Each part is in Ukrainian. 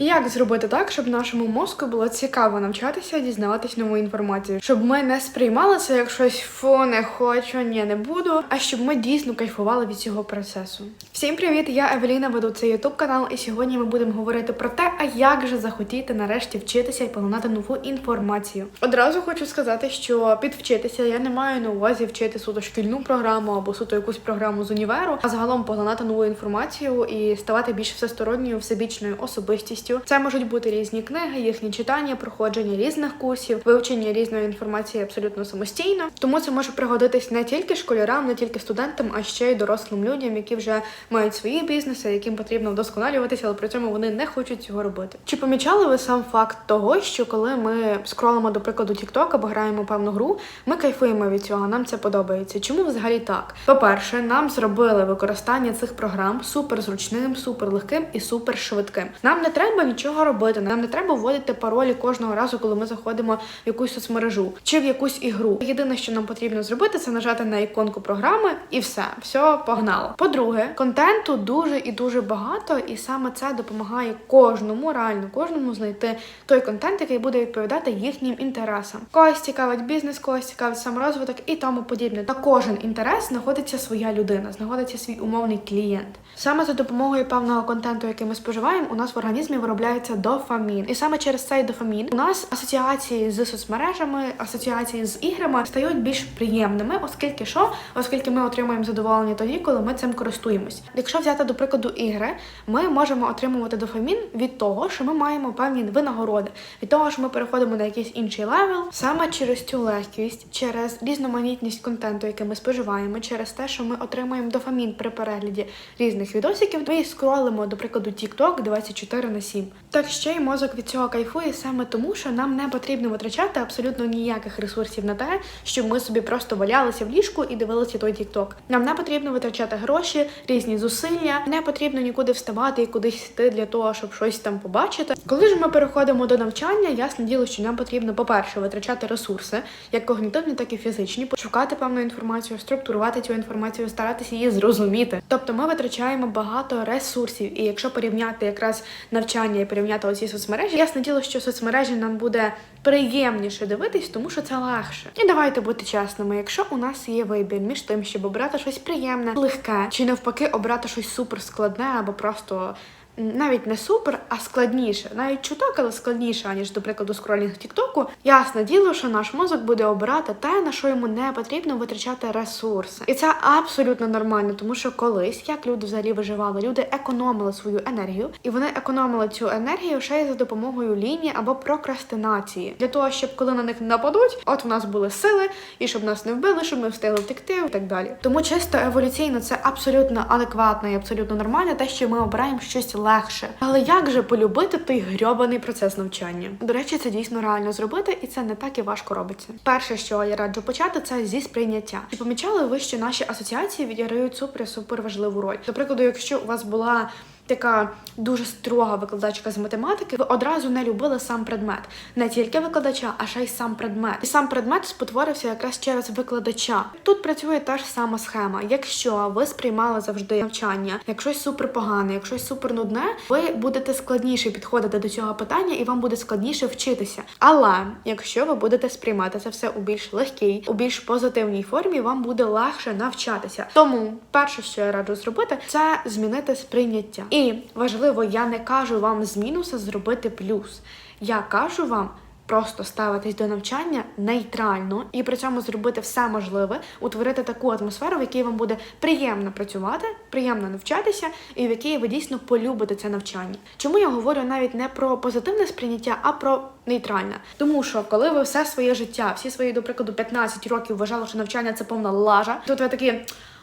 Як зробити так, щоб нашому мозку було цікаво навчатися, дізнаватись нову інформацію, щоб ми не сприймали це як щось фу, не хочу, ні, не буду, а щоб ми дійсно кайфували від цього процесу. Всім привіт! Я Евеліна, веду цей ютуб канал, і сьогодні ми будемо говорити про те, а як же захотіти нарешті вчитися і поглинати нову інформацію. Одразу хочу сказати, що підвчитися я не маю на увазі вчити суто шкільну програму або суто якусь програму з універу, а загалом поглинати нову інформацію і ставати більш всесторонньою, всебічною особистістю. Це можуть бути різні книги, їхні читання, проходження різних курсів, вивчення різної інформації абсолютно самостійно. Тому це може пригодитись не тільки школярам, не тільки студентам, а ще й дорослим людям, які вже мають свої бізнеси, яким потрібно вдосконалюватися, але при цьому вони не хочуть цього робити. Чи помічали ви сам факт того, що коли ми скролимо, до прикладу, TikTok або граємо певну гру, ми кайфуємо від цього, нам це подобається. Чому взагалі так? По-перше, нам зробили використання цих програм супер зручним, супер легким і супер швидким. Нам не треба нічого робити, нам не треба вводити паролі кожного разу, коли ми заходимо в якусь соцмережу чи в якусь ігру. Єдине, що нам потрібно зробити, це нажати на іконку програми і все, все погнало. По-друге, контенту дуже і дуже багато, і саме це допомагає кожному, реально кожному знайти той контент, який буде відповідати їхнім інтересам. Когось цікавить бізнес, когось цікавить саморозвиток і тому подібне. На кожен інтерес знаходиться своя людина, знаходиться свій умовний клієнт. Саме за допомогою певного контенту, який ми споживаємо, у нас в організмі виробляється дофамін. І саме через цей дофамін у нас асоціації з соцмережами, асоціації з іграми стають більш приємними, оскільки що, оскільки ми отримуємо задоволення тоді, коли ми цим користуємось. Якщо взяти до прикладу ігри, ми можемо отримувати дофамін від того, що ми маємо певні винагороди, від того, що ми переходимо на якийсь інший левел, саме через цю легкість, через різноманітність контенту, який ми споживаємо, через те, що ми отримуємо дофамін при перегляді різних відосиків, ми скролимо, до прикладу, TikTok 24 на 7. Так ще й мозок від цього кайфує саме тому, що нам не потрібно витрачати абсолютно ніяких ресурсів на те, щоб ми собі просто валялися в ліжку і дивилися той TikTok. Нам не потрібно витрачати гроші, різні зусилля, не потрібно нікуди вставати і кудись йти для того, щоб щось там побачити. Коли ж ми переходимо до навчання, ясне діло, що нам потрібно, по-перше, витрачати ресурси, як когнітивні, так і фізичні, шукати певну інформацію, структурувати цю інформацію, старатися її зрозуміти. Тобто ми витрачаємо багато ресурсів, і якщо порівняти якраз навчання і порівняти оці соцмережі, ясне діло, що соцмережі нам буде приємніше дивитись, тому що це легше. І давайте бути чесними, якщо у нас є вибір між тим, щоб обрати щось приємне, легке, чи навпаки обрати щось суперскладне або просто. Навіть не супер, а складніше, навіть чуток, але складніше, аніж, до прикладу, скролінг Тіктоку. Ясне діло, що наш мозок буде обирати те, на що йому не потрібно витрачати ресурси. І це абсолютно нормально, тому що колись, як люди взагалі виживали, люди економили свою енергію, і вони економили цю енергію ще й за допомогою лінії або прокрастинації. Для того, щоб коли на них нападуть, от у нас були сили, і щоб нас не вбили, щоб ми встигли втекти і так далі. Тому чисто еволюційно це абсолютно адекватно і абсолютно нормально, те, що ми обираємо щось легше. Але як же полюбити той грьобаний процес навчання? До речі, це дійсно реально зробити, і це не так і важко робиться. Перше, що я раджу почати, це зі сприйняття. Чи помічали ви, що наші асоціації відіграють супер супер важливу роль? До прикладу, якщо у вас була така дуже строга викладачка з математики, одразу не любили сам предмет. Не тільки викладача, а ще й сам предмет. І сам предмет спотворився якраз через викладача. Тут працює та ж сама схема. Якщо ви сприймали завжди навчання, як щось супер погане, як щось супер нудне, ви будете складніше підходити до цього питання, і вам буде складніше вчитися. Але якщо ви будете сприймати це все у більш легкій, у більш позитивній формі, вам буде легше навчатися. Тому перше, що я раджу зробити, це змінити сприйняття. І важливо, я не кажу вам з мінуса зробити плюс. Я кажу вам. Просто ставитись до навчання нейтрально і при цьому зробити все можливе, утворити таку атмосферу, в якій вам буде приємно працювати, приємно навчатися, і в якій ви дійсно полюбите це навчання. Чому я говорю навіть не про позитивне сприйняття, а про нейтральне? Тому що коли ви все своє життя, всі свої, до прикладу, 15 років вважали, що навчання це повна лажа, тут ви такі.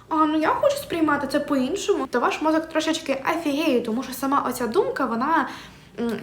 А ну я хочу сприймати це по-іншому, то ваш мозок трошечки офігіє, тому що сама оця думка, вона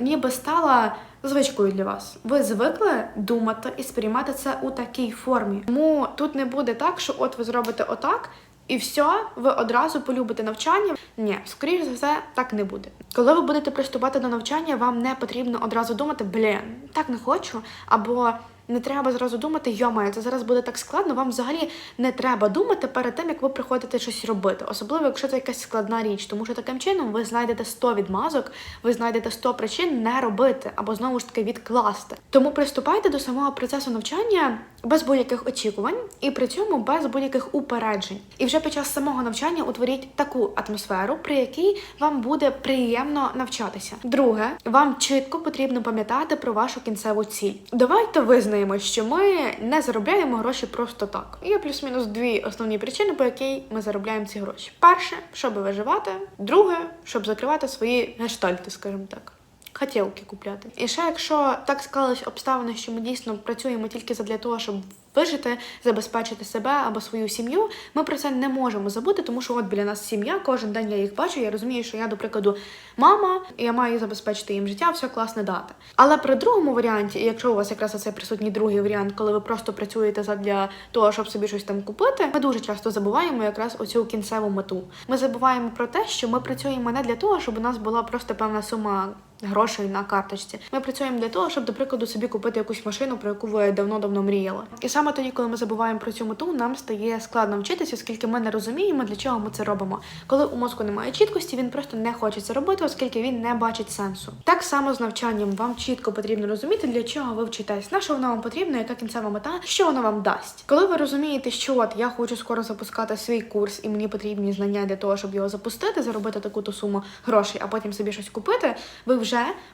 ніби стала звичкою для вас. Ви звикли думати і сприймати це у такій формі. Тому тут не буде так, що от ви зробите отак. І все, ви одразу полюбите навчання. Ні, скоріш за все, так не буде. Коли ви будете приступати до навчання, вам не потрібно одразу думати, блін, так не хочу, або Не треба зразу думати, йомає, це зараз буде так складно. Вам взагалі не треба думати перед тим, як ви приходите щось робити, особливо якщо це якась складна річ, тому що таким чином ви знайдете 100 відмазок, ви знайдете 100 причин не робити або знову ж таки відкласти. Тому приступайте до самого процесу навчання без будь-яких очікувань і при цьому без будь-яких упереджень. І вже під час самого навчання утворіть таку атмосферу, при якій вам буде приємно навчатися. Друге, вам чітко потрібно пам'ятати про вашу кінцеву ціль. Давайте визнаємо, що ми не заробляємо гроші просто так. Є плюс-мінус дві основні причини, по якій ми заробляємо ці гроші. Перше, щоб виживати. Друге, щоб закривати свої гештальти, скажімо так. Хотілки купляти. І ще якщо так склались обставини, що ми дійсно працюємо тільки задля того, щоб вижити, забезпечити себе або свою сім'ю, ми про це не можемо забути, тому що от біля нас сім'я, кожен день я їх бачу. Я розумію, що я, до прикладу, мама, і я маю забезпечити їм життя, все класне дати. Але при другому варіанті, і якщо у вас якраз оцей присутній другий варіант, коли ви просто працюєте задля того, щоб собі щось там купити, ми дуже часто забуваємо якраз оцю кінцеву мету. Ми забуваємо про те, що ми працюємо не для того, щоб у нас була просто певна сума грошей на карточці. Ми працюємо для того, щоб, до прикладу, собі купити якусь машину, про яку ви давно-давно мріяли. І саме тоді, коли ми забуваємо про цю мету, нам стає складно вчитися, оскільки ми не розуміємо, для чого ми це робимо. Коли у мозку немає чіткості, він просто не хоче це робити, оскільки він не бачить сенсу. Так само з навчанням вам чітко потрібно розуміти, для чого ви вчитесь, на що воно вам потрібно, яка кінцева мета, що воно вам дасть. Коли ви розумієте, що от я хочу скоро запускати свій курс, і мені потрібні знання для того, щоб його запустити, заробити таку-то суму грошей, а потім собі щось купити, ви вже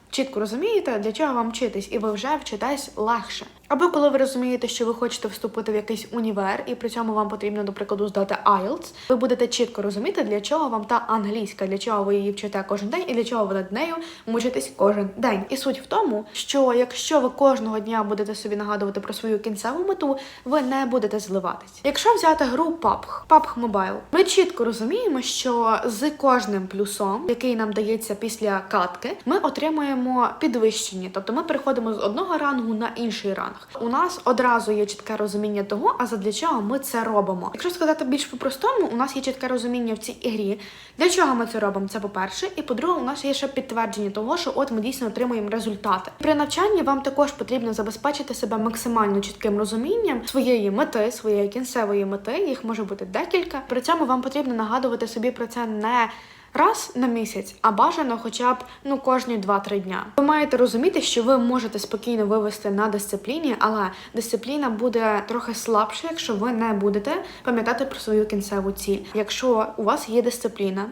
чітко розумієте, для чого вам вчитись, і ви вже вчитесь легше. Або коли ви розумієте, що ви хочете вступити в якийсь універ, і при цьому вам потрібно, до прикладу, здати IELTS, ви будете чітко розуміти, для чого вам та англійська, для чого ви її вчите кожен день, і для чого ви над нею мучитесь кожен день. І суть в тому, що якщо ви кожного дня будете собі нагадувати про свою кінцеву мету, ви не будете зливатись. Якщо взяти гру PUBG, PUBG Mobile, ми чітко розуміємо, що з кожним плюсом, який нам дається після катки, ми отримуємо підвищення, тобто ми переходимо з одного рангу на інший ранг. У нас одразу є чітке розуміння того, а задля чого ми це робимо. Якщо сказати більш по-простому, у нас є чітке розуміння в цій ігрі, для чого ми це робимо. Це по-перше, і по-друге, у нас є ще підтвердження того, що от ми дійсно отримуємо результати. При навчанні вам також потрібно забезпечити себе максимально чітким розумінням своєї мети, своєї кінцевої мети. Їх може бути декілька. При цьому вам потрібно нагадувати собі про це не. Раз на місяць, а бажано хоча б ну кожні 2-3 дня. Ви маєте розуміти, що ви можете спокійно вивести на дисципліні, але дисципліна буде трохи слабша, якщо ви не будете пам'ятати про свою кінцеву ціль. Якщо у вас є дисципліна,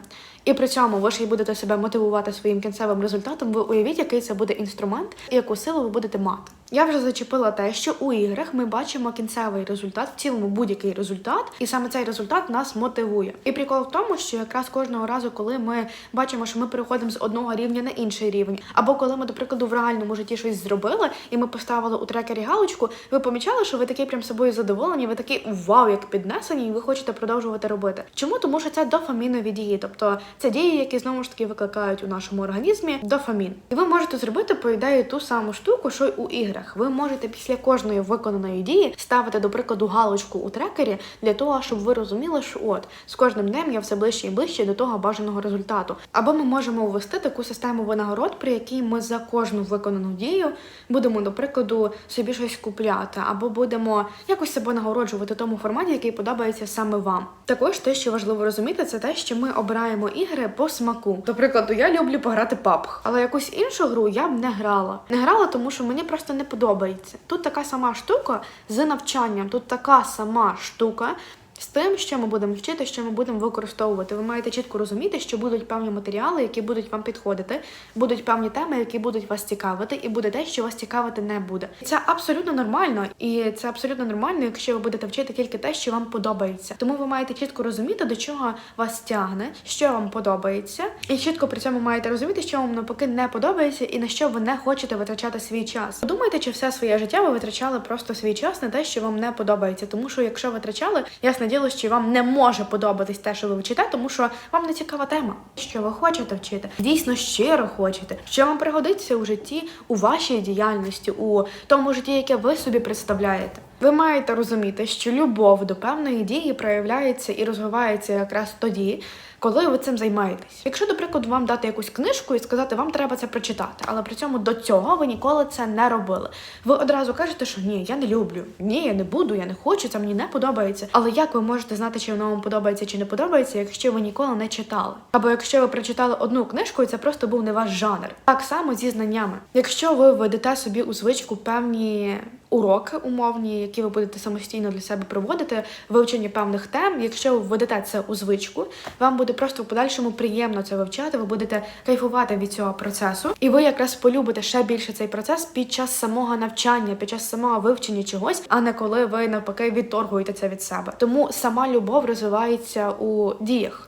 і при цьому ви ще й будете себе мотивувати своїм кінцевим результатом, ви уявіть, який це буде інструмент і яку силу ви будете мати. Я вже зачепила те, що у іграх ми бачимо кінцевий результат, в цілому будь-який результат, і саме цей результат нас мотивує. І прикол в тому, що якраз кожного разу, коли ми бачимо, що ми переходимо з одного рівня на інший рівень, або коли ми, до прикладу, в реальному житті щось зробили, і ми поставили у трекері галочку, ви помічали, що ви такі прям собою задоволені, ви такі вау, як піднесені, і ви хочете продовжувати робити. Чому? Тому що це дофамінові дії, тобто це дії, які знову ж таки викликають у нашому організмі дофамін. І ви можете зробити по ідеї ту саму штуку, що й у іграх. Ви можете після кожної виконаної дії ставити, до прикладу, галочку у трекері для того, щоб ви розуміли, що от з кожним днем я все ближче і ближче до того бажаного результату. Або ми можемо ввести таку систему винагород, при якій ми за кожну виконану дію будемо, до прикладу, собі щось купляти, або будемо якось себе нагороджувати в тому форматі, який подобається саме вам. Також те, що важливо розуміти, це те, що ми обираємо ігри по смаку. До прикладу, я люблю пограти PUBG, але якусь іншу гру я б не грала. Не грала, тому що мені просто не подобається. Тут така сама штука з навчанням, тут така сама штука. З тим, що ми будемо вчити, що ми будемо використовувати. Ви маєте чітко розуміти, що будуть певні матеріали, які будуть вам підходити, будуть певні теми, які будуть вас цікавити, і буде те, що вас цікавити не буде. Це абсолютно нормально, і це абсолютно нормально, якщо ви будете вчити тільки те, що вам подобається. Тому ви маєте чітко розуміти, до чого вас тягне, що вам подобається, і чітко при цьому маєте розуміти, що вам навпаки не подобається, і на що ви не хочете витрачати свій час. Подумайте, чи все своє життя ви витрачали просто свій час на те, що вам не подобається, тому що якщо витрачали, ясне діло, що вам не може подобатись те, що ви вчите, тому що вам не цікава тема, що ви хочете вчити, дійсно щиро хочете, що вам пригодиться у житті, у вашій діяльності, у тому житті, яке ви собі представляєте. Ви маєте розуміти, що любов до певної дії проявляється і розвивається якраз тоді, коли ви цим займаєтесь. Якщо, до прикладу, вам дати якусь книжку і сказати, вам треба це прочитати, але при цьому до цього ви ніколи це не робили. Ви одразу кажете, що ні, я не люблю, ні, я не буду, я не хочу, це мені не подобається. Але як ви можете знати, чи воно вам подобається чи не подобається, якщо ви ніколи не читали? Або якщо ви прочитали одну книжку, і це просто був не ваш жанр. Так само зі знаннями. Якщо ви введете собі у звичку певні уроки умовні, які ви будете самостійно для себе проводити, вивчення певних тем. Якщо ви введете це у звичку, вам буде просто в подальшому приємно це вивчати. Ви будете кайфувати від цього процесу, і ви якраз полюбите ще більше цей процес під час самого навчання, під час самого вивчення чогось, а не коли ви навпаки відторгуєте це від себе. Тому сама любов розвивається у діях.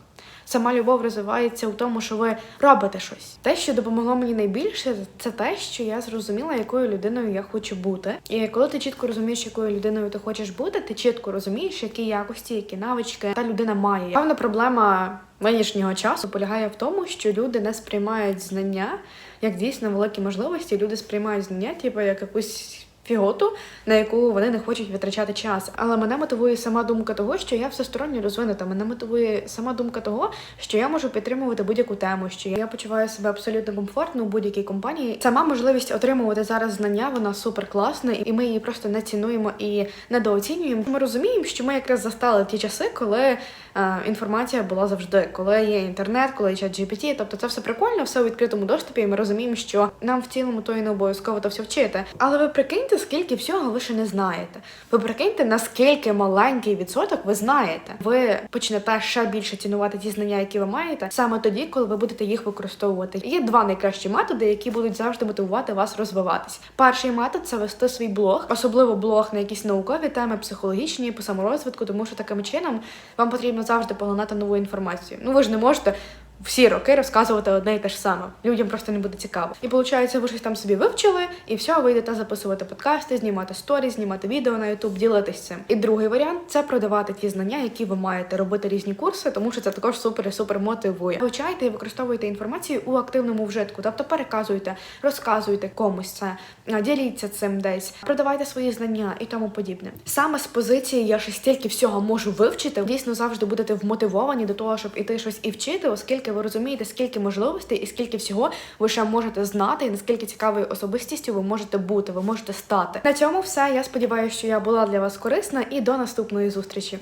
Сама любов розвивається у тому, що ви робите щось. Те, що допомогло мені найбільше, це те, що я зрозуміла, якою людиною я хочу бути. І коли ти чітко розумієш, якою людиною ти хочеш бути, ти чітко розумієш, які якості, які навички та людина має. Певна проблема нинішнього часу полягає в тому, що люди не сприймають знання як дійсно великі можливості. Люди сприймають знання, типу, як якусь фіготу, на яку вони не хочуть витрачати час. Але мене мотивує сама думка того, що я всесторонньо розвинута. Мене мотивує сама думка того, що я можу підтримувати будь-яку тему, що я почуваю себе абсолютно комфортно у будь-якій компанії. Сама можливість отримувати зараз знання, вона супер класна, і ми її просто не цінуємо і недооцінюємо. Ми розуміємо, що ми якраз застали ті часи, коли е, інформація була завжди, коли є інтернет, коли є чат GPT, тобто це все прикольно, все у відкритому доступі. І ми розуміємо, що нам в цілому то і не обов'язково то все вчити. Але ви прикиньте, скільки всього ви ще не знаєте. Ви прикиньте, наскільки маленький відсоток ви знаєте. Ви почнете ще більше цінувати ті знання, які ви маєте, саме тоді, коли ви будете їх використовувати. Є два найкращі методи, які будуть завжди мотивувати вас розвиватись. Перший метод це вести свій блог, особливо блог на якісь наукові теми, психологічні, по саморозвитку, тому що таким чином вам потрібно завжди поглинати нову інформацію. Ну ви ж не можете всі роки розказувати одне і те ж саме. Людям просто не буде цікаво. І виходить, ви щось там собі вивчили, і все, ви йдете записувати подкасти, знімати сторі, знімати відео на Ютуб, ділитись цим. І другий варіант це продавати ті знання, які ви маєте, робити різні курси, тому що це також супер супер мотивує. Вивчайте і використовуйте інформацію у активному вжитку, тобто переказуйте, розказуйте комусь це, діліться цим десь, продавайте свої знання і тому подібне. Саме з позиції я ще стільки всього можу вивчити. Дійсно завжди будете вмотивовані до того, щоб іти щось і вчити, оскільки ви розумієте, скільки можливостей і скільки всього ви ще можете знати, і наскільки цікавою особистістю ви можете бути, ви можете стати. На цьому все. Я сподіваюся, що я була для вас корисна, і до наступної зустрічі.